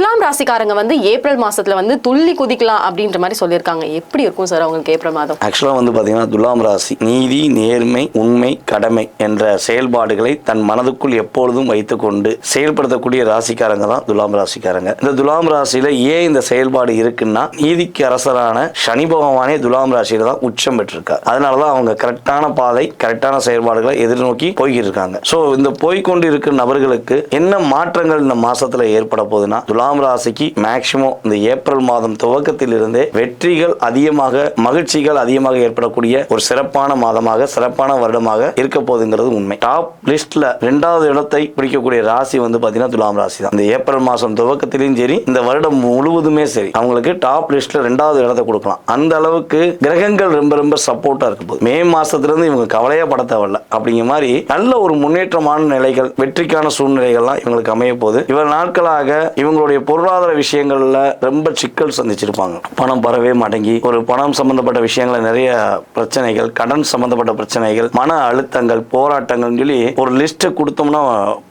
துலாம் ராசிக்காரங்க வந்து ஏப்ரல் மாசத்துல வந்து துள்ளி குதிக்கலாம் அப்படின்ற மாதிரி சொல்லியிருக்காங்க. எப்படி இருக்கும் சார் அவங்களுக்கு ஏப்ரல் மாதம்? ஆக்சுவலாக வந்து பார்த்தீங்கன்னா துலாம் ராசி நீதி நேர்மை உண்மை கடமை என்ற செயல்பாடுகளை தன் மனதுக்குள் எப்பொழுதும் வைத்துக்கொண்டு செயல்படுத்தக்கூடிய ராசிக்காரங்க தான் துலாம் ராசிக்காரங்க. இந்த துலாம் ராசியில ஏன் இந்த செயல்பாடு இருக்குன்னா நீதிக்கு அரசரான சனி பகவானே துலாம் ராசியில தான் உச்சம் பெற்றிருக்கார். அதனால தான் அவங்க கரெக்டான பாதை கரெக்டான செயல்பாடுகளை எதிர்நோக்கி போய்கிட்டு இருக்காங்க. ஸோ இந்த போய்க்கொண்டு இருக்கிற நபர்களுக்கு என்ன மாற்றங்கள் இந்த மாசத்துல ஏற்பட போகுதுன்னா துலாம் ராசிக்கு மேக்சிமம் இந்த ஏப்ரல் மாதம் துவக்கத்தில் இருந்தே வெற்றிகள் அதிகமாக மகிழ்ச்சிகள் அதிகமாக ஏற்படக்கூடிய ஒரு சிறப்பான மாதமாக சிறப்பான வருடமாக இருக்க போகுதுங்கிறது உண்மை. டாப் லிஸ்ட்ல ரெண்டாவது இடத்தை பிடிக்கக்கூடிய ராசி வந்து பாத்தீங்கன்னா துலாம் ராசி தான். இந்த ஏப்ரல் மாசம் துவக்கத்திலையும் சரி இந்த வருடம் முழுவதுமே சரி அவங்களுக்கு டாப் லிஸ்ட்ல ரெண்டாவது இடத்தை கொடுக்கலாம். அந்த அளவுக்கு கிரகங்கள் ரொம்ப ரொம்ப சப்போர்ட்டா இருக்க போகுது. மே மாசத்துல இருந்து இவங்க கவலையா பட தேவையில்ல. அப்படிங்கிற மாதிரி நல்ல ஒரு முன்னேற்றமான நிலைகள் வெற்றிக்கான சூழ்நிலைகள்லாம் இவங்களுக்கு அமைய போகுது. இவர் நாட்களாக இவங்களுடைய பொருளாதார விஷயங்கள்ல ரொம்ப சிக்கல் சந்திச்சிருப்பாங்க. பணம் பரவே மாட்டேங்கி ஒரு பணம் சம்பந்தப்பட்ட விஷயங்கள நிறைய பிரச்சனைகள் கடன் சம்பந்தப்பட்ட பிரச்சனைகள் மன அழுத்தங்கள் போராட்டங்கள் சொல்லி ஒரு லிஸ்ட் கொடுத்தோம்னா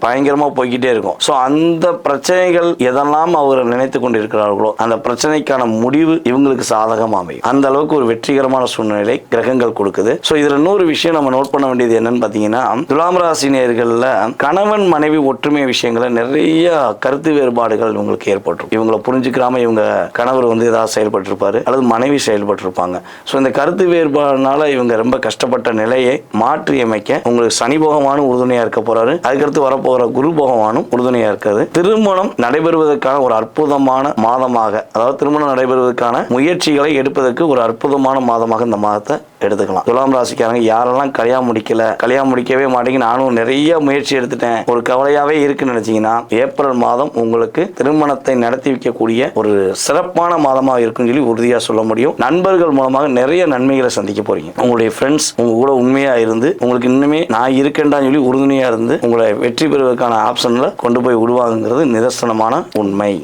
பயங்கரமா போய்கிட்டே இருக்கும். ஸோ அந்த பிரச்சனைகள் எதெல்லாம் அவர் நினைத்து கொண்டு இருக்கிறார்களோ அந்த பிரச்சனைக்கான முடிவு இவங்களுக்கு சாதகமாக அமையும். அந்த அளவுக்கு ஒரு வெற்றிகரமான சூழ்நிலை கிரகங்கள் கொடுக்குது. ஸோ இதுல இன்னொரு விஷயம் நம்ம நோட் பண்ண வேண்டியது என்னன்னு பார்த்தீங்கன்னா துலாம் ராசி நேர்களில் கணவன் மனைவி ஒற்றுமை விஷயங்களை நிறைய கருத்து வேறுபாடுகள் இவங்களுக்கு ஏற்பட்டுரும் இவங்களை புரிஞ்சுக்கிறாம இவங்க கணவர் வந்து ஏதாவது செயல்பட்டிருப்பாரு அல்லது மனைவி செயல்பட்டிருப்பாங்க. ஸோ இந்த கருத்து வேறுபாடுனால இவங்க ரொம்ப கஷ்டப்பட்ட நிலையை மாற்றி அமைக்க உங்களுக்கு சனி பகவானும் உறுதுணையா இருக்க போறாரு. அதுக்கடுத்து வரப்போகிற குரு பகவானும் உறுதுணையா இருக்காது திருமணம் நடைபெறுவதற்கான ஒரு அற்புதமான மாதமாக அதாவது திருமணம் நடைபெறுவதற்கான முயற்சிகளை எடுப்பதற்கு ஒரு அற்புதமான மாதமாக இந்த மாதத்தை எடுத்துக்கலாம். துலாம் ராசிக்காரங்க யாரெல்லாம் கல்யாணம் முடிக்கல கல்யாணம் முடிக்கவே மாட்டேங்க நானும் நிறைய முயற்சி எடுத்துட்டேன். ஒரு கவலையாவே இருக்குன்னு நினைச்சீங்கன்னா ஏப்ரல் மாதம் உங்களுக்கு திருமணத்தை நடத்தி வைக்கக்கூடிய ஒரு சிறப்பான மாதமாக இருக்குன்னு சொல்லி உறுதியா சொல்ல முடியும். நண்பர்கள் மூலமாக நிறைய நன்மைகளை சந்திக்க போறீங்க. உங்களுடைய ஃப்ரெண்ட்ஸ் உங்க கூட உண்மையா இருந்து உங்களுக்கு இன்னுமே நான் இருக்கேன்டான்னு சொல்லி உறுதுணையா இருந்து உங்களை வெற்றி பெறுவதற்கான ஆப்ஷன்ல கொண்டு போய் விடுவாங்கிறது நிதர்சனமான உண்மை.